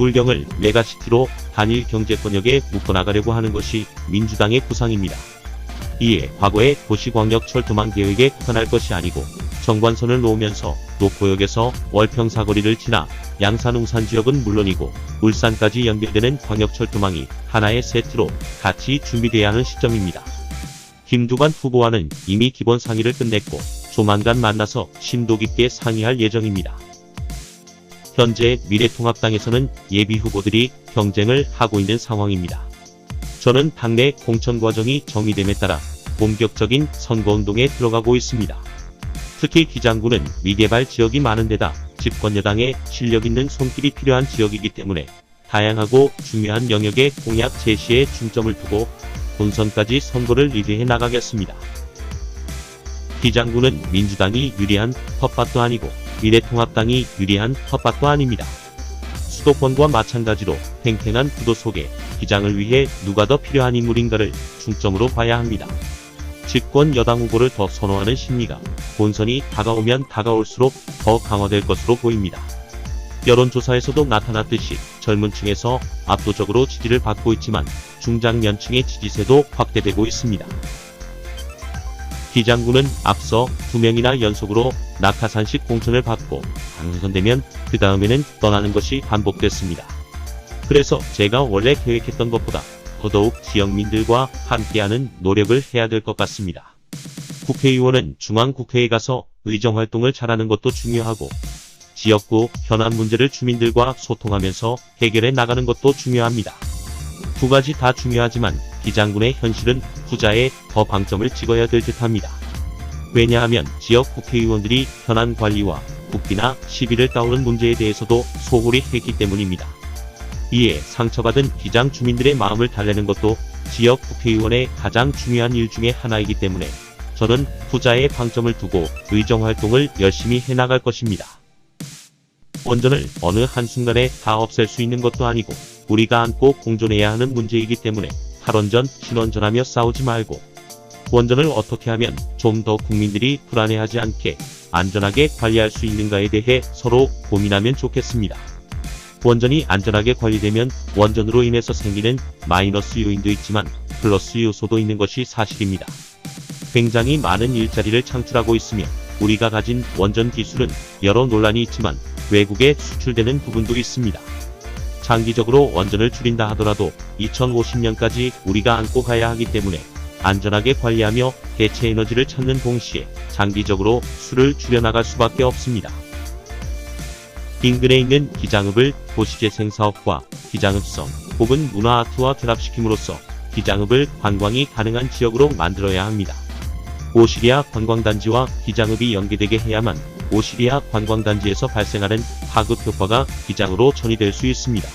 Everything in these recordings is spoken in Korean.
서울경을 메가시티로 단일 경제 권역에 묶어나가려고 하는 것이 민주당의 구상입니다. 이에 과거의 도시광역철도망 계획에 국한할 것이 아니고 정관선을 놓으면서 노포역에서 월평사거리를 지나 양산 웅산 지역은 물론이고 울산까지 연결되는 광역철도망이 하나의 세트로 같이 준비돼야 하는 시점입니다. 김두관 후보와는 이미 기본 상의를 끝냈고 조만간 만나서 심도 깊게 상의할 예정입니다. 현재 미래통합당에서는 예비 후보들이 경쟁을 하고 있는 상황입니다. 저는 당내 공천 과정이 정의됨에 따라 본격적인 선거운동에 들어가고 있습니다. 특히 기장군은 미개발 지역이 많은 데다 집권 여당의 실력 있는 손길이 필요한 지역이기 때문에 다양하고 중요한 영역의 공약 제시에 중점을 두고 본선까지 선거를 리드해 나가겠습니다. 기장군은 민주당이 유리한 텃밭도 아니고 미래통합당이 유리한 텃밭도 아닙니다. 수도권과 마찬가지로 팽팽한 구도 속에 기장을 위해 누가 더 필요한 인물인가를 중점으로 봐야 합니다. 집권 여당 후보를 더 선호하는 심리가 본선이 다가오면 다가올수록 더 강화될 것으로 보입니다. 여론조사에서도 나타났듯이 젊은 층에서 압도적으로 지지를 받고 있지만 중장년층의 지지세도 확대되고 있습니다. 기장군은 앞서 두 명이나 연속으로 낙하산식 공천을 받고 당선되면 그 다음에는 떠나는 것이 반복됐습니다. 그래서 제가 원래 계획했던 것보다 더더욱 지역민들과 함께하는 노력을 해야 될 것 같습니다. 국회의원은 중앙국회에 가서 의정활동을 잘하는 것도 중요하고 지역구 현안 문제를 주민들과 소통하면서 해결해 나가는 것도 중요합니다. 두 가지 다 중요하지만 기장군의 현실은 후자에 더 방점을 찍어야 될 듯합니다. 왜냐하면 지역 국회의원들이 현안 관리와 국비나 시비를 따오는 문제에 대해서도 소홀히 했기 때문입니다. 이에 상처받은 기장 주민들의 마음을 달래는 것도 지역 국회의원의 가장 중요한 일 중에 하나이기 때문에 저는 후자에 방점을 두고 의정활동을 열심히 해나갈 것입니다. 원전을 어느 한순간에 다 없앨 수 있는 것도 아니고 우리가 안고 공존해야 하는 문제이기 때문에 탈원전, 신원전하며 싸우지 말고 원전을 어떻게 하면 좀 더 국민들이 불안해하지 않게 안전하게 관리할 수 있는가에 대해 서로 고민하면 좋겠습니다. 원전이 안전하게 관리되면 원전으로 인해서 생기는 마이너스 요인도 있지만 플러스 요소도 있는 것이 사실입니다. 굉장히 많은 일자리를 창출하고 있으며 우리가 가진 원전 기술은 여러 논란이 있지만 외국에 수출되는 부분도 있습니다. 장기적으로 원전을 줄인다 하더라도 2050년까지 우리가 안고 가야 하기 때문에 안전하게 관리하며 대체 에너지를 찾는 동시에 장기적으로 수를 줄여나갈 수밖에 없습니다. 인근에 있는 기장읍을 도시재생 사업과 기장읍성 혹은 문화 아트와 결합시킴으로써 기장읍을 관광이 가능한 지역으로 만들어야 합니다. 오시리아 관광단지와 기장읍이 연계되게 해야만 오시리아 관광단지에서 발생하는 하급 효과가 기장으로 전이될 수 있습니다.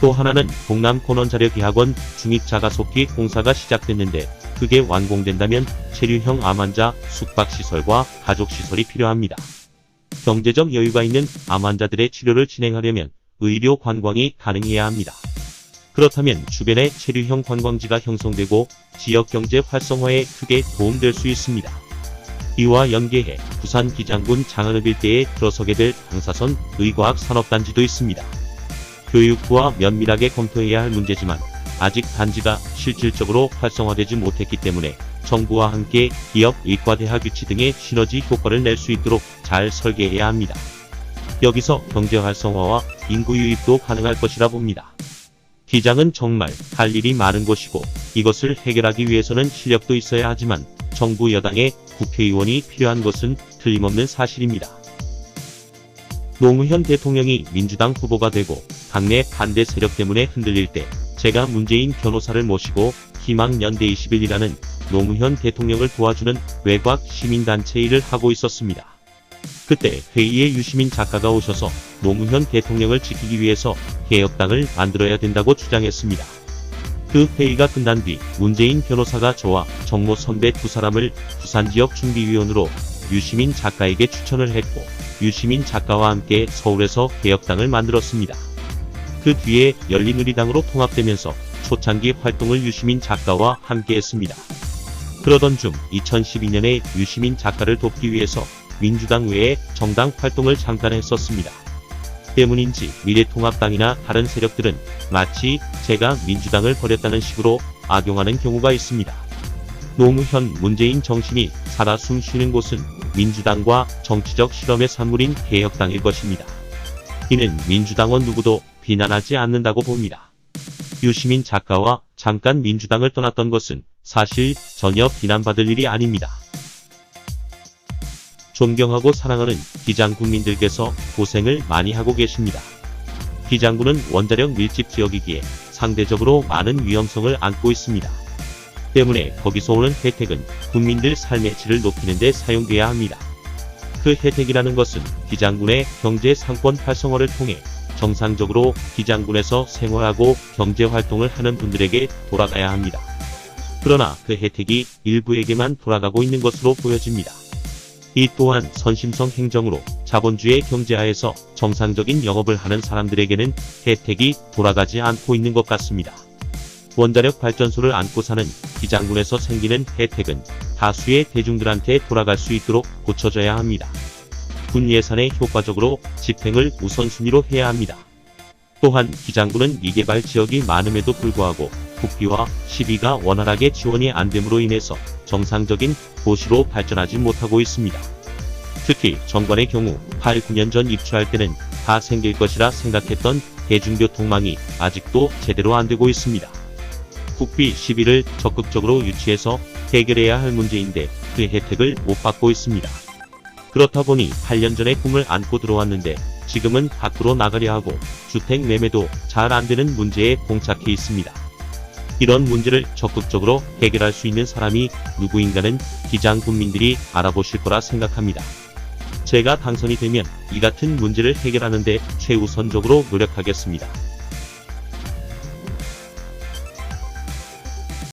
또 하나는 동남 코넌자력의학원 중익자가속기 공사가 시작됐는데 그게 완공된다면 체류형 암 환자 숙박시설과 가족시설이 필요합니다. 경제적 여유가 있는 암 환자들의 치료를 진행하려면 의료 관광이 가능해야 합니다. 그렇다면 주변에 체류형 관광지가 형성되고 지역 경제 활성화에 크게 도움될 수 있습니다. 이와 연계해 부산 기장군 장안읍 일대에 들어서게 될 방사선 의과학 산업단지도 있습니다. 교육부와 면밀하게 검토해야 할 문제지만 아직 단지가 실질적으로 활성화되지 못했기 때문에 정부와 함께 기업, 의과대학 유치 등의 시너지 효과를 낼 수 있도록 잘 설계해야 합니다. 여기서 경제 활성화와 인구 유입도 가능할 것이라 봅니다. 기장은 정말 할 일이 많은 곳이고 이것을 해결하기 위해서는 실력도 있어야 하지만 정부 여당의 국회의원이 필요한 것은 틀림없는 사실입니다. 노무현 대통령이 민주당 후보가 되고 당내 반대 세력 때문에 흔들릴 때 제가 문재인 변호사를 모시고 희망연대 21이라는 노무현 대통령을 도와주는 외곽 시민단체 일을 하고 있었습니다. 그때 회의에 유시민 작가가 오셔서 노무현 대통령을 지키기 위해서 개혁당을 만들어야 된다고 주장했습니다. 그 회의가 끝난 뒤 문재인 변호사가 저와 정모 선배 두 사람을 부산 지역 준비위원으로 유시민 작가에게 추천을 했고 유시민 작가와 함께 서울에서 개혁당을 만들었습니다. 그 뒤에 열린우리당으로 통합되면서 초창기 활동을 유시민 작가와 함께 했습니다. 그러던 중 2012년에 유시민 작가를 돕기 위해서 민주당 외에 정당 활동을 잠깐 했었습니다. 때문인지 미래통합당이나 다른 세력들은 마치 제가 민주당을 버렸다는 식으로 악용하는 경우가 있습니다. 노무현 문재인 정신이 살아 숨쉬는 곳은 민주당과 정치적 실험의 산물인 개혁당일 것입니다. 이는 민주당원 누구도 비난하지 않는다고 봅니다. 유시민 작가와 잠깐 민주당을 떠났던 것은 사실 전혀 비난받을 일이 아닙니다. 존경하고 사랑하는 기장 국민들께서 고생을 많이 하고 계십니다. 기장군은 원자력 밀집 지역이기에 상대적으로 많은 위험성을 안고 있습니다. 때문에 거기서 오는 혜택은 국민들 삶의 질을 높이는 데 사용돼야 합니다. 그 혜택이라는 것은 기장군의 경제 상권 활성화를 통해 정상적으로 기장군에서 생활하고 경제 활동을 하는 분들에게 돌아가야 합니다. 그러나 그 혜택이 일부에게만 돌아가고 있는 것으로 보여집니다. 이 또한 선심성 행정으로 자본주의 경제하에서 정상적인 영업을 하는 사람들에게는 혜택이 돌아가지 않고 있는 것 같습니다. 원자력 발전소를 안고 사는 기장군에서 생기는 혜택은 다수의 대중들한테 돌아갈 수 있도록 고쳐져야 합니다. 군 예산에 효과적으로 집행을 우선순위로 해야 합니다. 또한 기장군은 미개발 지역이 많음에도 불구하고 국비와 시비가 원활하게 지원이 안 됨으로 인해서 정상적인 도시로 발전하지 못하고 있습니다. 특히 정관의 경우 8, 9년 전 입주할 때는 다 생길 것이라 생각했던 대중교통망이 아직도 제대로 안 되고 있습니다. 국비 시비를 적극적으로 유치해서 해결해야 할 문제인데 그 혜택을 못 받고 있습니다. 그렇다 보니 8년 전에 꿈을 안고 들어왔는데 지금은 밖으로 나가려 하고 주택 매매도 잘 안 되는 문제에 봉착해 있습니다. 이런 문제를 적극적으로 해결할 수 있는 사람이 누구인가는 기장 국민들이 알아보실 거라 생각합니다. 제가 당선이 되면 이 같은 문제를 해결하는데 최우선적으로 노력하겠습니다.